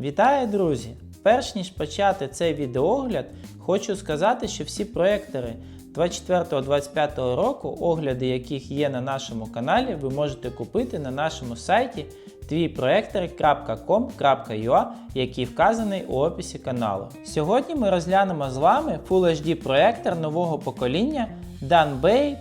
Вітаю, друзі! Перш ніж почати цей відеогляд, хочу сказати, що всі проєктори 24-25 року, огляди яких є на нашому каналі, ви можете купити на нашому сайті твійпроектори.com.ua, який вказаний у описі каналу. Сьогодні ми розглянемо з вами Full HD проєктор нового покоління Danbei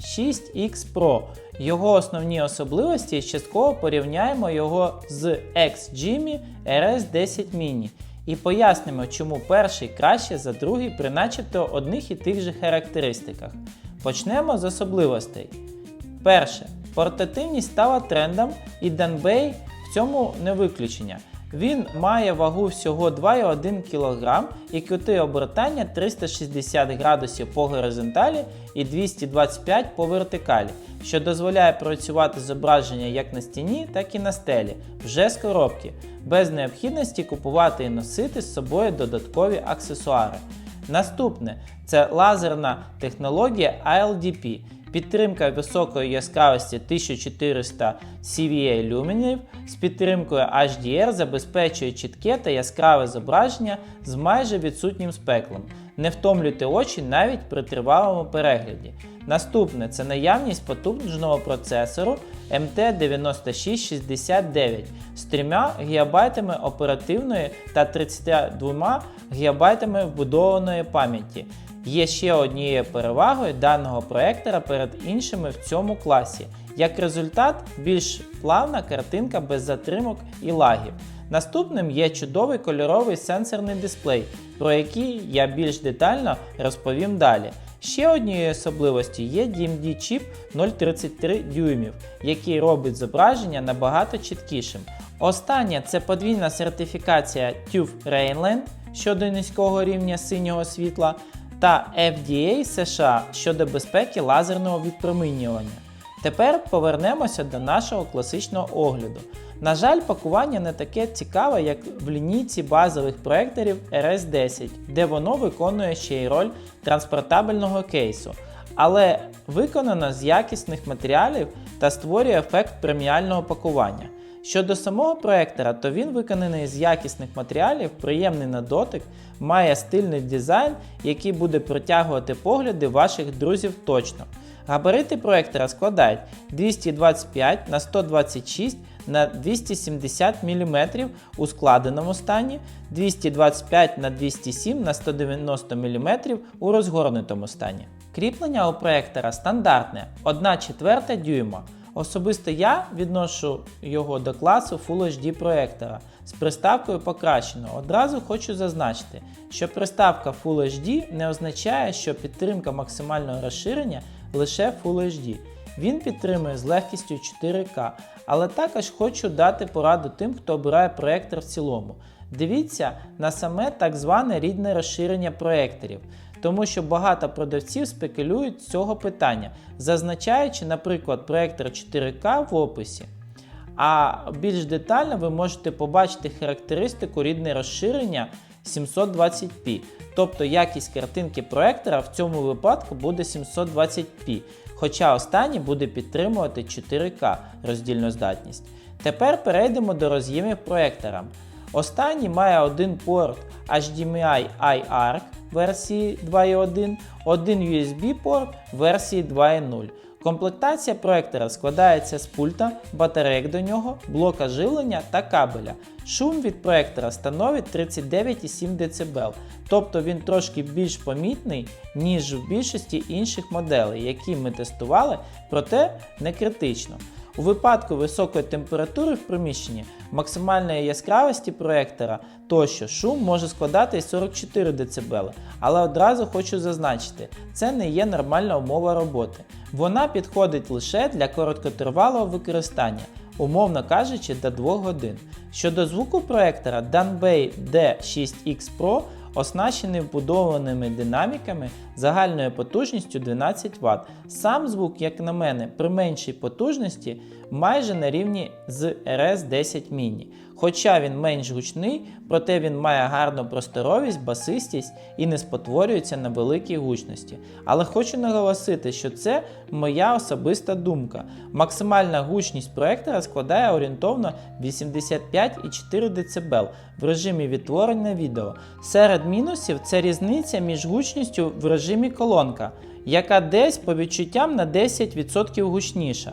D6X Pro. Його основні особливості частково порівняємо його з XGIMI RS10 Mini і пояснимо, чому перший краще за другий при начебто одних і тих же характеристиках. Почнемо з особливостей. Перше. Портативність стала трендом, і Danbei в цьому не виключення. Він має вагу всього 2,1 кг і кути обертання 360 градусів по горизонталі і 225 по вертикалі, що дозволяє працювати зображення як на стіні, так і на стелі, вже з коробки, без необхідності купувати і носити з собою додаткові аксесуари. Наступне це лазерна технологія ALDP. Підтримка високої яскравості 1400 CVA люменів з підтримкою HDR забезпечує чітке та яскраве зображення з майже відсутнім спеклом. Не втомлюйте очі навіть при тривалому перегляді. Наступне це наявність потужного процесору MT9669 з 3 ГБ оперативної та 32 ГБ вбудованої пам'яті є ще однією перевагою даного проектора перед іншими в цьому класі. Як результат, більш плавна картинка без затримок і лагів. Наступним є чудовий кольоровий сенсорний дисплей, про який я більш детально розповім далі. Ще однією особливостю є DMD чіп 0,33 дюймів, який робить зображення набагато чіткішим. Остання це подвійна сертифікація TÜV Rheinland щодо низького рівня синього світла та FDA США щодо безпеки лазерного відпромінювання. Тепер повернемося до нашого класичного огляду. На жаль, пакування не таке цікаве, як в лінійці базових проекторів RS10, де воно виконує ще й роль транспортабельного кейсу, але виконано з якісних матеріалів та створює ефект преміального пакування. Щодо самого проектора, то він виконаний з якісних матеріалів, приємний на дотик, має стильний дизайн, який буде притягувати погляди ваших друзів точно. Габарити проектора складають 225 на 126 на 270 мм у складеному стані, 225 на 207 на 190 мм у розгорнутому стані. Кріплення у проектора стандартне 1 четверта дюйма. Особисто я відношу його до класу Full HD проектора з приставкою покращено. Одразу хочу зазначити, що приставка Full HD не означає, що підтримка максимального розширення лише Full HD. Він підтримує з легкістю 4К, але також хочу дати пораду тим, хто обирає проектор в цілому. Дивіться на саме так зване рідне розширення проекторів, тому що багато продавців спекулюють з цього питання, зазначаючи, наприклад, проектор 4К в описі. А більш детально ви можете побачити характеристику рідне розширення 720p. Тобто якість картинки проектора в цьому випадку буде 720p, хоча останній буде підтримувати 4К роздільну здатність. Тепер перейдемо до роз'ємів проектора. Останній має один порт HDMI iARC версії 2.1, один USB порт версії 2.0. Комплектація проектора складається з пульта, батарейок до нього, блока живлення та кабеля. Шум від проектора становить 39,7 дБ, тобто він трошки більш помітний, ніж в більшості інших моделей, які ми тестували, проте не критично. У випадку високої температури в приміщенні, максимальної яскравості проектора тощо шум може складати 44 дБ, але одразу хочу зазначити, це не є нормальна умова роботи. Вона підходить лише для короткотривалого використання, умовно кажучи, до 2 годин. Щодо звуку проектора Danbei D6X Pro оснащений вбудованими динаміками загальною потужністю 12 Вт. Сам звук, як на мене, при меншій потужності майже на рівні з RS 10 Mini. Хоча він менш гучний, проте він має гарну просторовість, басистість і не спотворюється на великій гучності. Але хочу наголосити, що це моя особиста думка. Максимальна гучність проектора складає орієнтовно 85,4 дБ в режимі відтворення відео. Серед мінусів це різниця між гучністю в режимі колонка, яка десь по відчуттям на 10% гучніша.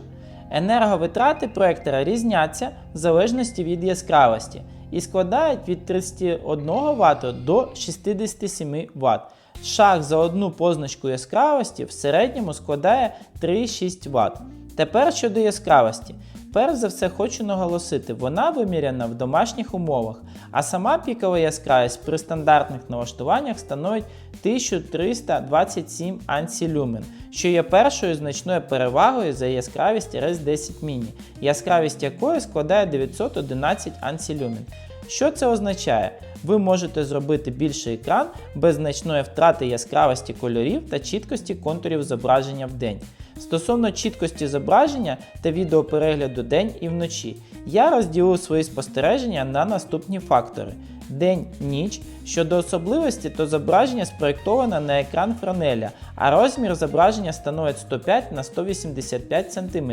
Енерговитрати проектора різняться в залежності від яскравості і складають від 31 Вт до 67 Вт. Шаг за одну позначку яскравості в середньому складає 3,6 Вт. Тепер щодо яскравості. Перш за все хочу наголосити, вона виміряна в домашніх умовах, а сама пікова яскравість при стандартних налаштуваннях становить 1327 Ансі люмен, що є першою значною перевагою за яскравість RS 10 Mini, яскравість якої складає 911 Ансі люмен. Що це означає? Ви можете зробити більший екран без значної втрати яскравості кольорів та чіткості контурів зображення в день. Стосовно чіткості зображення та відеоперегляду день і вночі, я розділив свої спостереження на наступні фактори: день, ніч. Щодо особливості, то зображення спроєктоване на екран фронеля, а розмір зображення становить 105 на 185 см,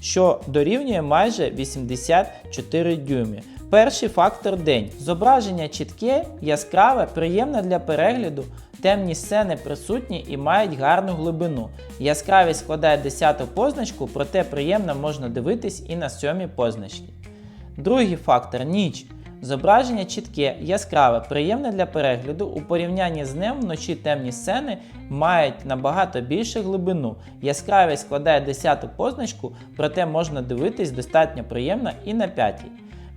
що дорівнює майже 84 дюйми. Перший фактор день. Зображення чітке, яскраве, приємне для перегляду, темні сцени присутні і мають гарну глибину. Яскравість складає 10 позначку, проте приємно можна дивитись і на 7 позначці. Другий фактор ніч. Зображення чітке, яскраве, приємне для перегляду. У порівнянні з днем вночі темні сцени мають набагато більшу глибину. Яскравість складає 10 позначку, проте можна дивитись достатньо приємно і на 5.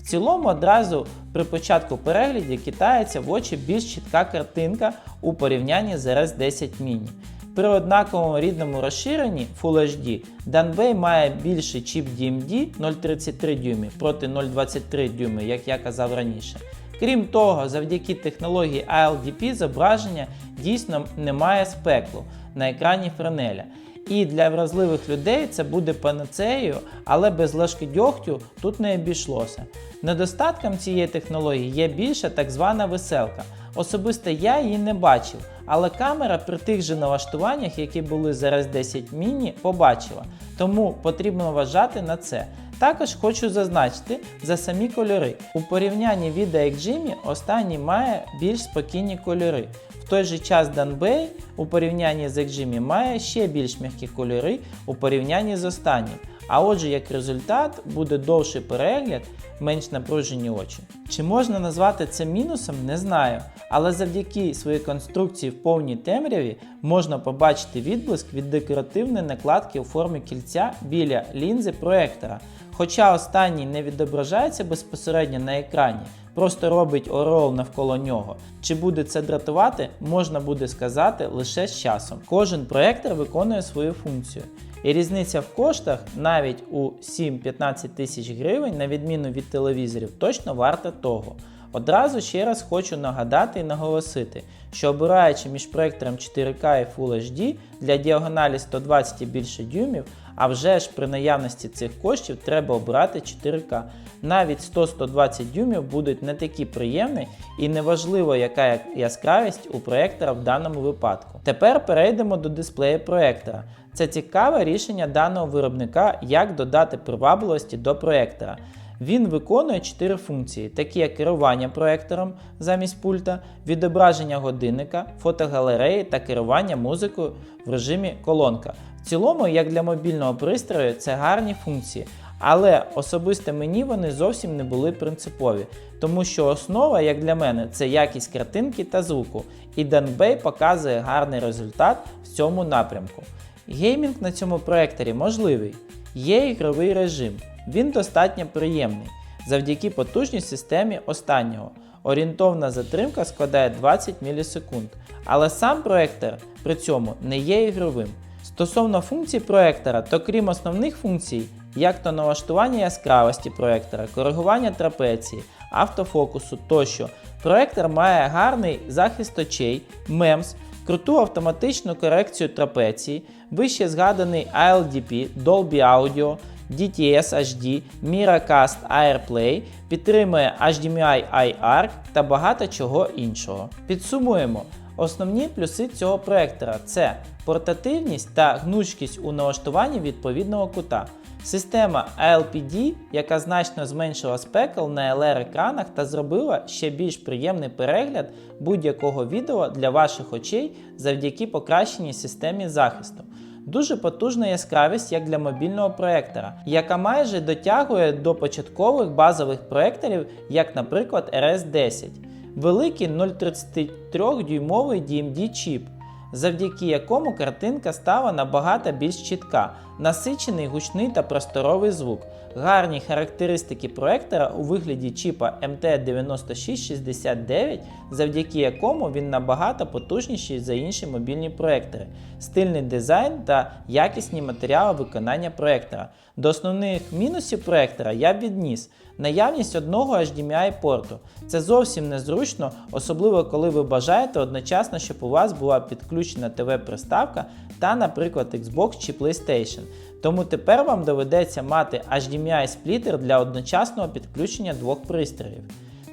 В цілому одразу при початку перегляду китається в очі більш чітка картинка у порівнянні з RS 10 Mini. При однаковому рідному розширенні Full HD Danbei має більший чіп DMD 0,33 дюйми проти 0,23 дюйми, як я казав раніше. Крім того, завдяки технології ALDP зображення дійсно не має спеклу на екрані френеля. І для вразливих людей це буде панацеєю, але без ложки дьогтю тут не обійшлося. Недостатком цієї технології є більша так звана веселка. Особисто я її не бачив, але камера при тих же налаштуваннях, які були зараз 10 міні, побачила. Тому потрібно вважати на це. Також хочу зазначити за самі кольори. У порівнянні від Jimmy останній має більш спокійні кольори. В той же час Danbei у порівнянні з Eximi має ще більш м'які кольори у порівнянні з останнім. А отже, як результат, буде довший перегляд, менш напружені очі. Чи можна назвати це мінусом, не знаю. Але завдяки своїй конструкції в повній темряві можна побачити відблиск від декоративної накладки у формі кільця біля лінзи проектора. Хоча останній не відображається безпосередньо на екрані, просто робить ореол навколо нього. Чи буде це дратувати, можна буде сказати лише з часом. Кожен проектор виконує свою функцію. І різниця в коштах навіть у 7-15 тисяч гривень, на відміну від телевізорів, точно варта того. Одразу ще раз хочу нагадати і наголосити, що обираючи між проектором 4К і Full HD для діагоналі 120 і більше дюймів, а вже ж при наявності цих коштів треба обирати 4К. Навіть 100-120 дюймів будуть не такі приємні і неважливо, яка яскравість у проектора в даному випадку. Тепер перейдемо до дисплею проектора. Це цікаве рішення даного виробника, як додати привабливості до проектора. Він виконує 4 функції, такі як керування проектором замість пульта, відображення годинника, фотогалереї та керування музикою в режимі колонка. В цілому, як для мобільного пристрою, це гарні функції, але особисто мені вони зовсім не були принципові, тому що основа, як для мене, це якість картинки та звуку, і Danbei показує гарний результат в цьому напрямку. Геймінг на цьому проекторі можливий, є ігровий режим. Він достатньо приємний завдяки потужній системі останнього. Орієнтовна затримка складає 20 мілісекунд, але сам проектор при цьому не є ігровим. Стосовно функцій проектора, то крім основних функцій, як то налаштування яскравості проектора, коригування трапеції, автофокусу тощо, проектор має гарний захист очей, MEMS, круту автоматичну корекцію трапеції, вище згаданий ALDP, Dolby Audio, DTS HD, Miracast AirPlay, підтримує HDMI iArc та багато чого іншого. Підсумуємо. Основні плюси цього проектора це портативність та гнучкість у налаштуванні відповідного кута. Система ALPD, яка значно зменшила спекл на LR-екранах та зробила ще більш приємний перегляд будь-якого відео для ваших очей завдяки покращеній системі захисту. Дуже потужна яскравість як для мобільного проектора, яка майже дотягує до початкових базових проекторів, як, наприклад, RS10. Великий 0,33 дюймовий DMD чіп, завдяки якому картинка стала набагато більш чітка, насичений гучний та просторовий звук, гарні характеристики проектора у вигляді чіпа MT9669, завдяки якому він набагато потужніший за інші мобільні проектори, стильний дизайн та якісні матеріали виконання проектора. До основних мінусів проектора я б відніс наявність одного HDMI порту. Це зовсім незручно, особливо коли ви бажаєте одночасно, щоб у вас була підключена ТВ-приставка та, наприклад, Xbox чи PlayStation. Тому тепер вам доведеться мати HDMI сплітер для одночасного підключення двох пристроїв.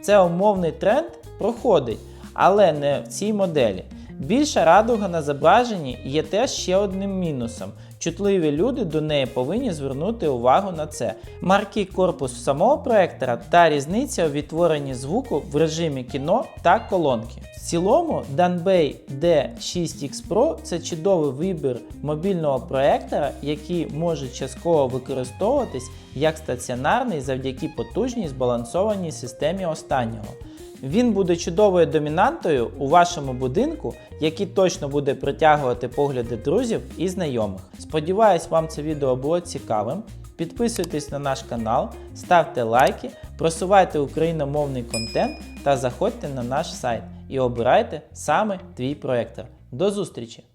Це умовний тренд проходить, але не в цій моделі. Більша радуга на зображенні є теж ще одним мінусом. Чутливі люди до неї повинні звернути увагу на це. Маркий корпус самого проектора та різниця у відтворенні звуку в режимі кіно та колонки. В цілому Danbei D6X Pro це чудовий вибір мобільного проектора, який може частково використовуватись як стаціонарний завдяки потужній збалансованій системі останнього. Він буде чудовою домінантою у вашому будинку, який точно буде притягувати погляди друзів і знайомих. Сподіваюсь, вам це відео було цікавим. Підписуйтесь на наш канал, ставте лайки, просувайте україномовний контент та заходьте на наш сайт і обирайте саме твій проектор. До зустрічі!